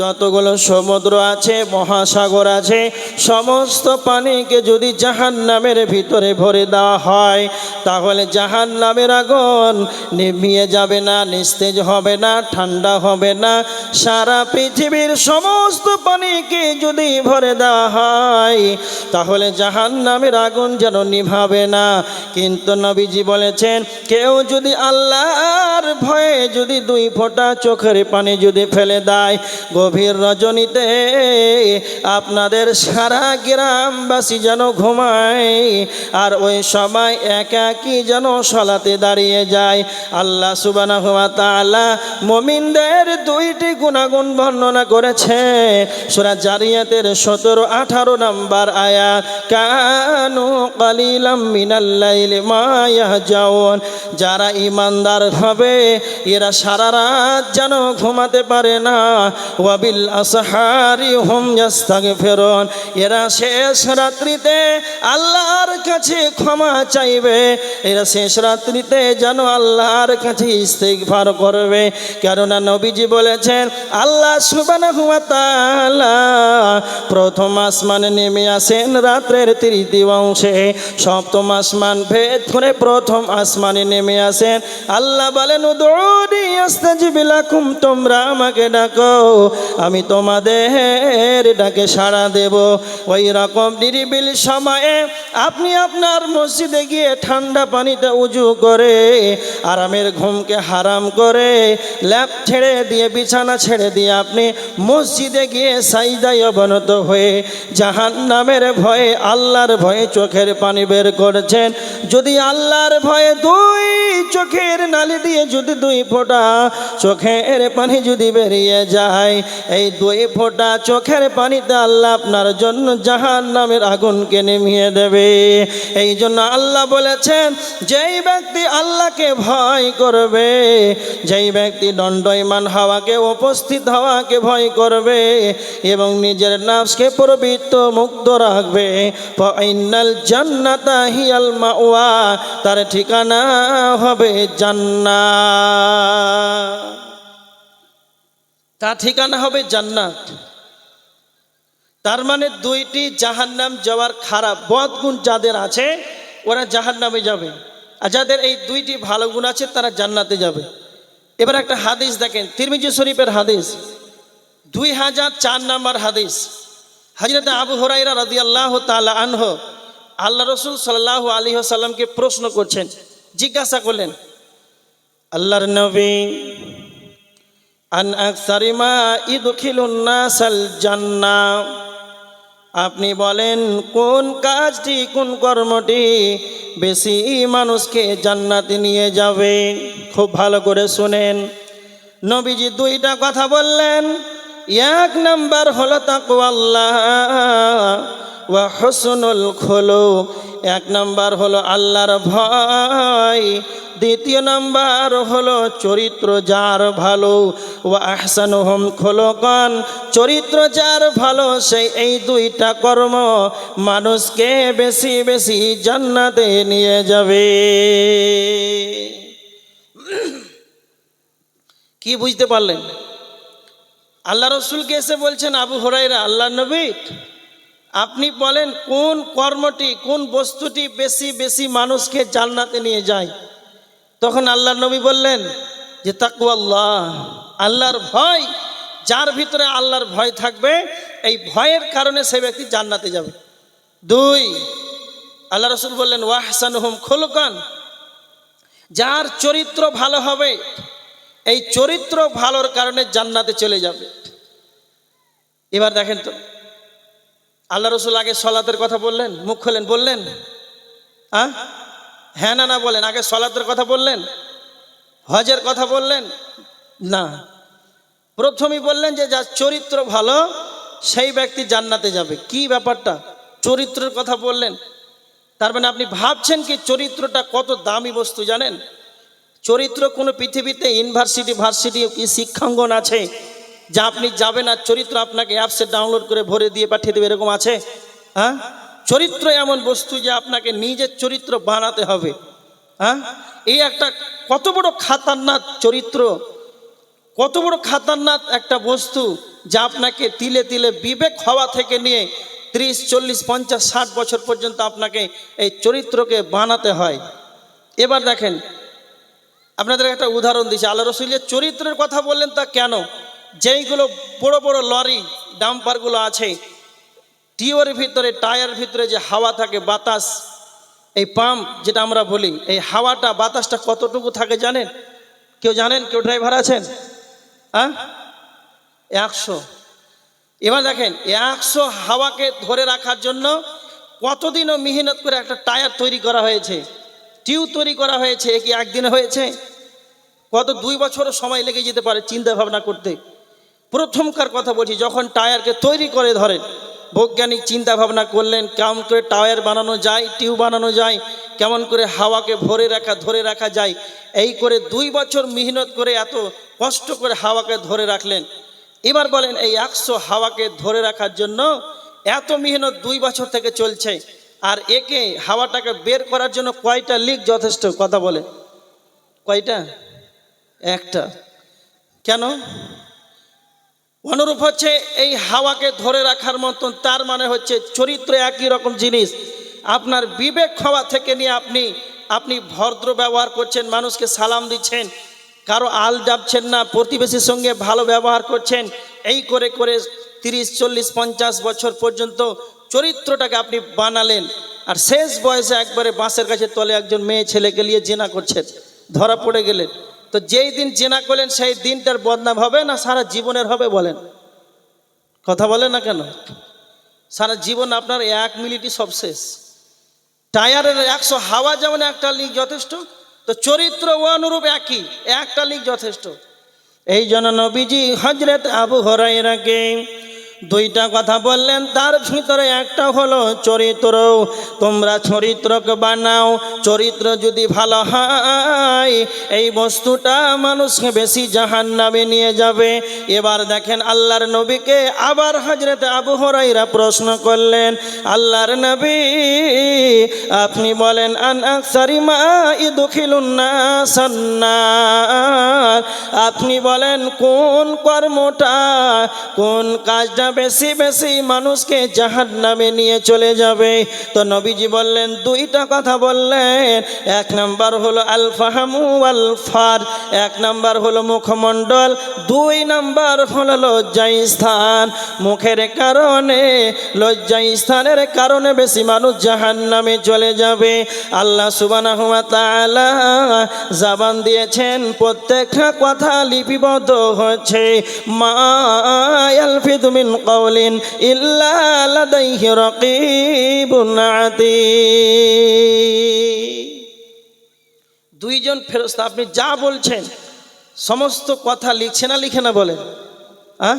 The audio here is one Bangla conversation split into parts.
যতগুলো সমুদ্র আছে, মহাসাগর আছে, সমস্ত পানিকে যদি জাহান নামের ভিতরে ভরে দেওয়া হয়, তাহলে জাহান নামের আগুন নিভিয়ে যাবে না, নিস্তেজ হবে না, ঠান্ডা হবে না। সারা পৃথিবীর সমস্ত পানিকে যদি ভরে দেওয়া হয়, তাহলে জাহান নামের আগুন যেন নিভাবে না। কিন্তু নবীজি বলেছেন, কেউ যদি আল্লাহর ভয়ে যদি দুই ফোঁটা চোখের পানি যদি ফেলে দেয় গভীর রজনীতে আপনাদের সারা গ্রামবাসী যেন ঘুমায় আর ওই সময় একাকি যেন সলাতে দাঁড়িয়ে যায়। আল্লাহ সুবানা হুয়া তাআলা মমিনদের দুইটি গুণাগুণ বর্ণনা করেছে। সুরা জারিয়াতের সতেরো, আঠারো নাম্বার আয়া কানু কালিলাম মিনাল্লাইলি মা ইয়াহজাউন যারা ইমানদার হবে, এরা সারা রাত যেন ঘুমাতে পারে না। ওয়াবিল আসহারি হুম ফেরন এরা শেষ রাত্রিতে আল্লাহর কাছে ক্ষমা চাইবে। এরা শেষ রাত্রিতে যেন আল্লাহর কাছে ইস্তেগফার করবে। কেননা নবীজি বলেছেন, আল্লাহ সুবহানাহু ওয়া তাআলা প্রথম আসমানে নেমে আসেন রাত্রের তৃতীয় অংশে। সপ্তম আসমান ভেদ করে প্রথম আসমানে নেমে আসেন। আল্লাহ বলেন তোমরা আমাকে ডাকো। আমি তোমাদের ডাকে সাড়া দেব। ওই রকম নিরিবিল সময়ে আপনি আপনার মসজিদে গিয়ে ঠান্ডা পানিতে উজু করে, আরামের ঘুমকে হারাম করে, ল্যাপ ছেড়ে দিয়ে, বিছানা ছেড়ে দিয়ে আপনি মসজিদে গিয়ে সাইদাই অবনত হয়ে জাহান নামের ভয়ে, আল্লাহর ভয়ে চোখের পানি বের করেছেন। যদি আল্লাহর ভয়ে দুই চোখের নালি দিয়ে যদি দুই ফোঁটা চোখের পানি যদি বেরিয়ে যায়, এই দুই ফোঁটা চোখের পানিতে আল্লাহ আপনার জন্য জাহান নামের আগুনকে নেমিয়ে দেবে। এই জন্য আল্লাহ বলেছেন, যেই ব্যক্তি আল্লাহকে ভয় করবে, যেই ব্যক্তি দণ্ডয়মান হওয়াকে, উপস্থিত হওয়াকে ভয় করবে এবং নিজের নাফসকে পবিত্র মুক্ত রাখবে জান্নাতা হিয়াল মাওয়া তার ঠিকানা হবে জান্নাত। তার ঠিকানা হবে জান্নাত। তার মানে দুইটি জাহান্নাম যাওয়ার খারাপ বদ গুণ যাদের আছে, ওরা জাহান্নামে যাবে। আর যাদের এই দুইটি ভালো গুণ আছে, তারা জান্নাতে যাবে। এবার একটা হাদিস দেখেন, তিরমিজি শরীফের হাদিস। দুই হাজার চার নাম্বার হাদিস। হাজরত আবু হরাইরা রাদি আল্লাহ তালা আনহ আল্লাহ রসুল সাল্লাহ আলী সাল্লামকে প্রশ্ন করছেন, জিজ্ঞাসা করলেন, আল্লাহর নবী জান্নাহ আপনি বলেন, কোন কাজটি, কোন কর্মটি বেশি মানুষকে জান্নাতে নিয়ে যাবে? খুব ভালো করে শুনেন। নবীজি দুইটা কথা বললেন, এক নাম্বার হলো তাকওয়াল্লাহ ওয়া হসনুল খোলো এক নাম্বার হলো আল্লাহর ভয়। দ্বিতীয় নাম্বার হলো চরিত্র যার ভালো। ও আহসান হোম খোলকন। চরিত্র যার ভালো সেই এই দুইটা কর্ম মানুষকে বেশি বেশি জান্নাতে নিয়ে যাবে। কি বুঝতে পারলেন? আল্লাহ রসুলকে এসে বলছেন, আবু হরাইরা আল্লাহ নবী? আপনি বলেন, কোন কর্মটি, কোন বস্তুটি বেশি বেশি মানুষকে জান্নাতে নিয়ে যায়? তখন আল্লাহর নবী বললেন, যে তাকু আল্লাহ আল্লাহর ভয়, যার ভিতরে আল্লাহর ভয় থাকবে, এই ভয়ের কারণে সে ব্যক্তি জান্নাতে যাবে। দুই, আল্লাহ রসুল বললেন ওয়াহসান হুম খোলকান, যার চরিত্র ভালো হবে, এই চরিত্র ভালোর কারণে জান্নাতে চলে যাবে। এবার দেখেন তো আল্লাহ রসুল আগে সলাতের কথা বললেন, মুখ খোলেন, বললেন? হ্যাঁ হ্যাঁ না না বলেন, আগে সলাতের কথা বললেন? হজের কথা বললেন? না। প্রথমেই বললেন যে যার চরিত্র ভালো, সেই ব্যক্তি জান্নাতে যাবে। কি ব্যাপারটা? চরিত্রের কথা বললেন। তার মানে আপনি ভাবছেন কি চরিত্রটা কত দামি বস্তু, জানেন? চরিত্র কোনো পৃথিবীতে, ইউনিভার্সিটি ভার্সিটি কি শিক্ষাঙ্গন আছে? যা আপনি যাবেন আর চরিত্র আপনাকে অ্যাপসে ডাউনলোড করে ভরে দিয়ে পাঠিয়ে দেবে, এরকম আছে? হ্যাঁ? চরিত্র এমন বস্তু যে আপনাকে নিজের চরিত্র বানাতে হবে। হ্যাঁ? এই একটা কত বড় খাতারনাথ চরিত্র, কত বড় খাতারনাথ একটা বস্তু যা আপনাকে তিলে তিলে বিবেক হওয়া থেকে নিয়ে ত্রিশ, চল্লিশ, পঞ্চাশ, ষাট বছর পর্যন্ত আপনাকে এই চরিত্রকে বানাতে হয়। এবার দেখেন, আপনাদের একটা উদাহরণ দিচ্ছি। আল্লাহ রসুল যে চরিত্রের কথা বললেন তা কেন? যেইগুলো বড় বড় লরি ডাম্পারগুলো আছে, টিওর ভিতরে, টায়ার ভিতরে যে হাওয়া থাকে, বাতাস, এই পাম্প যেটা আমরা বলি, এই হাওয়াটা, বাতাসটা কতটুকু থাকে জানেন? কেউ জানেন? কেউ ড্রাইভার আছেন? হ্যাঁ? একশো। এবার দেখেন, একশো হাওয়াকে ধরে রাখার জন্য কতদিনও মেহনত করে একটা টায়ার তৈরি করা হয়েছে? টিউ তৈরি করা হয়েছে কি একদিনে হয়েছে? কত দুই বছরও সময় লেগে যেতে পারে চিন্তা ভাবনা করতে। প্রথমকার কথা বলছি, যখন টায়ারকে তৈরি করে ধরেন, বৈজ্ঞানিক চিন্তা ভাবনা করলেন, কেমন করে টায়ার বানানো যায়, টিউব বানানো যায়, কেমন করে হাওয়াকে ভরে রাখা, ধরে রাখা যায়, এই করে দুই বছর মেহনত করে এত কষ্ট করে হাওয়াকে ধরে রাখলেন। এবার বলেন, এই একশো হাওয়াকে ধরে রাখার জন্য এত মেহনত দুই বছর থেকে চলছে, আর একে হাওয়াটাকে বের করার জন্য কয়টা লিক যথেষ্ট? কথা বলে কয়টা? একটা। কেন? অনুরূপ হচ্ছে এই হাওয়াকে ধরে রাখার মতন, তার মানে হচ্ছে চরিত্র একই রকম জিনিস। আপনার বিবেক হওয়া থেকে নিয়ে আপনি আপনি ভদ্র ব্যবহার করছেন, মানুষকে সালাম দিচ্ছেন, কারও আল ডাবছেন না, প্রতিবেশীর সঙ্গে ভালো ব্যবহার করছেন, এই করে করে তিরিশ, চল্লিশ, পঞ্চাশ বছর পর্যন্ত চরিত্রটাকে আপনি বানালেন। আর শেষ বয়সে একবারে বাঁশের কাছে তলে একজন মেয়ে ছেলেকে নিয়ে জেনা করছেন, ধরা পড়ে গেলেন। তো যেই দিন জেনা করলেন, সেই দিনটার বদনাম হবে না সারা জীবনের হবে বলেন? কথা বলেন না কেন? সারা জীবন আপনার এক মিনিটই সব শেষ। টায়ারের একশো হাওয়া যেমন একটা লিক যথেষ্ট, তো চরিত্র ও অনুরূপ একই, একটা লিক যথেষ্ট। এই জন্য নবীজি হজরত আবু হরাইরাকে দুইটা কথা বললেন, তার ভিতরে একটা হলো চরিত্র। তোমরা চরিত্রকে বানাও, চরিত্র যদি ভালো হয়, এই বস্তুটা মানুষকে বেশি জাহান নামে নিয়ে যাবে। এবার দেখেন আল্লাহর নবীকে আবার হজরত আবু হরাইরা প্রশ্ন করলেন, আল্লাহর নবী, আপনি বলেন আপনি বলেন, কোন কর্মটা, কোন কাজটা বেশি বেশি মানুষকে জাহান নামে নিয়ে চলে যাবে। তো নবীজি বললেন, দুইটা কথা বললেন। এক নাম্বার হলো আল ফাহামু আল ফার এক নাম্বার হলো মুখমণ্ডল, দুই নাম্বার হলো লজ্জাই স্থান। মুখের কারণে লজ্জাই স্থানের কারণে বেশি মানুষ জাহান নামে চলে যাবে। আল্লাহ সুবানা তাআলা জাবান দিয়েছেন, প্রত্যেকটা কথা লিপিবদ্ধ হচ্ছে। মা ইয়ালফিদু কাউলিন ইল্লা লাদাইহি রাকিবুন আতীদ দুইজন ফেরস্তা আপনি যা বলছেন, সমস্ত কথা লিখছে না, লিখে না বলেন। হ্যাঁ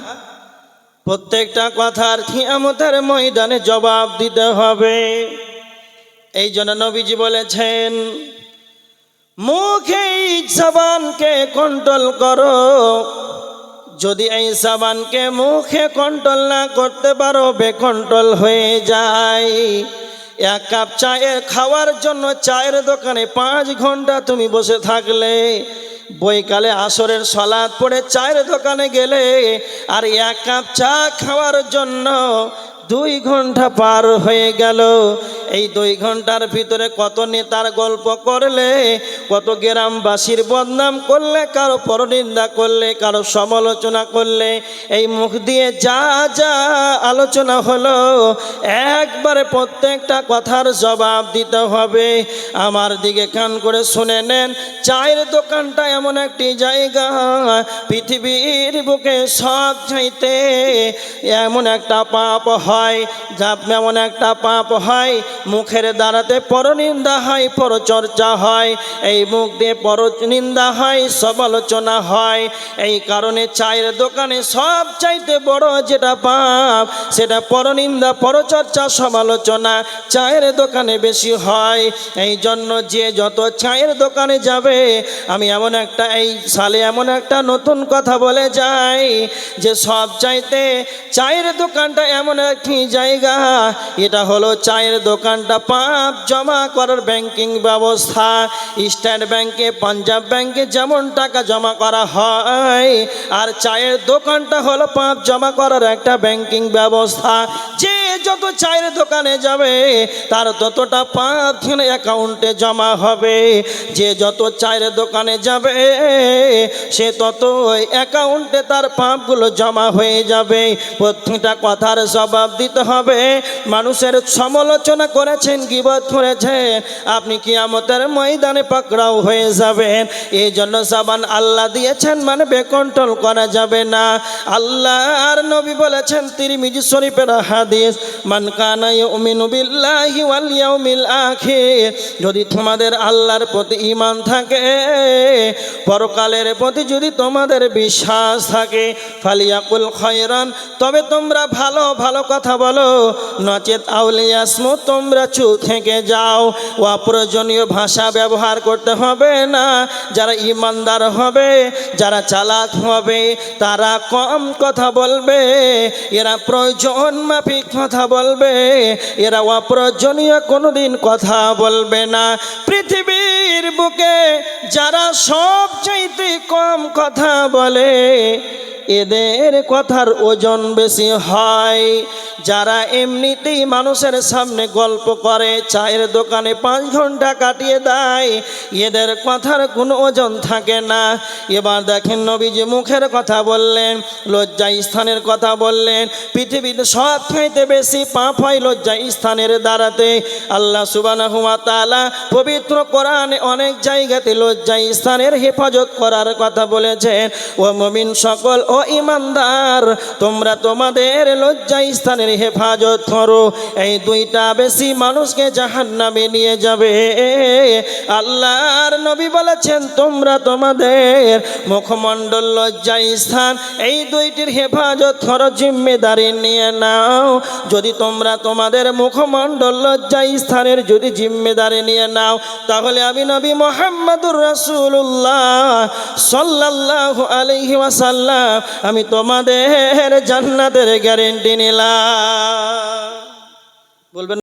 প্রত্যেকটা কথার কিয়ামতের ময়দানে জবাব দিতে হবে। এই জন্য নবীজি বলেছেন মুখে জবানকে কন্ট্রোল করো। যদি এই সাবানকে মুখে কন্ট্রোল না করতে পারো, বেকন্ট্রোল হয়ে যায়। এক কাপ চায়ের খাওয়ার জন্য চায়ের দোকানে পাঁচ ঘণ্টা তুমি বসে থাকলে বইকালে আসরের সলাদ পড়ে চায়ের দোকানে গেলে, আর এক কাপ চা খাওয়ার জন্য দুই ঘণ্টা পার হয়ে গেল। এই দুই ঘণ্টার ভিতরে কত নেতার গল্প করলে কত গ্রামবাসীর বদনাম করলে, কারও পরনিন্দা করলে, কারও সমালোচনা করলে, এই মুখ দিয়ে যা যা আলোচনা হলো, একবারে প্রত্যেকটা কথার জবাব দিতে হবে। আমার দিকে কান করে শুনে নেন, চায়ের দোকানটা এমন একটি জায়গা, পৃথিবীর বুকে সব চাইতে এমন একটা পাপ হয়, যা এমন একটা পাপ হয়, মুখের দ্বারাতে পরনিন্দা হয়, পরচর্চা হয়। এই মুখ দিয়ে পরনিন্দা হয় সমালোচনা হয়। এই কারণে চায়ের দোকানে সব চাইতে বড় যেটা পাপ, সেটা পরনিন্দা, পরচর্চা সমালোচনা চায়ের দোকানে বেশি হয়। এই জন্য যে যত চায়ের দোকানে যাবে, আমি এমন একটা, এই সালে এমন একটা নতুন কথা বলে যাই যে সব চাইতে চায়ের দোকানটা এমন একটি জায়গা, এটা হলো চায়ের দোকানটা পাপ জমা করার ব্যাংকিং ব্যবস্থা। স্টেট ব্যাংকে, পাঞ্জাব ব্যাংকে যেমন টাকা জমা করা হয়, আর চায়ের দোকানটা হলো পাঁচ জমা করার একটা ব্যাংকিং ব্যবস্থা। যে যত চায়ের দোকানে যাবে, তার ততটা পাঁচ অ্যাকাউন্টে জমা হবে। যে যত চায়ের দোকানে যাবে, সে তত অ্যাকাউন্টে তার পাপগুলো জমা হয়ে যাবে। প্রত্যেকটা কথার জবাব দিতে হবে। মানুষের সমালোচনা করেছেন, গিবত করেছেন। আপনি কিয়ামতের ময়দানে পাকড়াও হয়ে যাবেন। এই জন্য সাবান আল্লাহ দিয়েছেন মানে বেকন্ট্রোল করা যাবে না। আল্লাহ আর নবী বলেছেন, তিরমিজি শরীফের হাদিস মান কানা ইউমিনু বিল্লাহি ওয়াল ইয়াউমিল আখির। যদি তোমাদের আল্লাহর প্রতি ঈমান থাকে, পরকালের প্রতি যদি তোমাদের বিশ্বাস থাকে, ফালিয়াকুল খয়রান, তবে তোমরা ভালো ভালো কথা বলো। নচেত আউলিয়াসমু তোমরা চু থেকে যাও। ও অপ্রয়োজনীয় ভাষা ব্যবহার করতে হবে না। যারা ইমানদার হবে, যারা চালাক হবে, তারা কম কথা বলবে। এরা প্রয়োজন মাফিক কথা বলবে এরা অপ্রয়োজনীয় কোনোদিন কথা বলবে না। পৃথিবীর বুকে যারা সবচাইতে কম কথা বলে এদের কথার ওজন বেশি হয়। যারা এমনিতেই মানুষের সামনে গল্প করে, চায়ের দোকানে পাঁচ ঘণ্টা কাটিয়ে দেয়, এদের কথার কোনো ওজন থাকে না। এবার দেখেন নবীজি মুখের কথা বললেন লজ্জা স্থানের কথা বললেন। পৃথিবীতে সব খাইতে বেশি পাপ হয় লজ্জা স্থানের দ্বারাতে। আল্লাহ সুবানাহু ওয়া তাআলা পবিত্র কোরআনে অনেক জায়গাতে লজ্জা স্থানের হেফাজত করার কথা বলেছেন। ও মমিন সকল ও ইমানদার, তোমরা তোমাদের লজ্জা স্থানের হেফাজত করো। এই দুইটা বেশি মানুষকে জাহান্নামে নিয়ে যাবে। আল্লাহর নবী বলেছেন, তোমরা তোমাদের মুখমণ্ডল লজ্জা স্থান, এই দুইটির হেফাজত করো, জিম্মেদারি নিয়ে নাও। যদি তোমরা তোমাদের মুখমণ্ডল লজ্জা স্থানের যদি জিম্মেদারি নিয়ে নাও, তাহলে আমি নবী মোহাম্মদুর রাসূলুল্লাহ সাল্লাল্লাহু আলাইহি ওয়াসাল্লাম আমি তোমাদের জান্নাতের গ্যারেন্টি নিলাম। বলবেন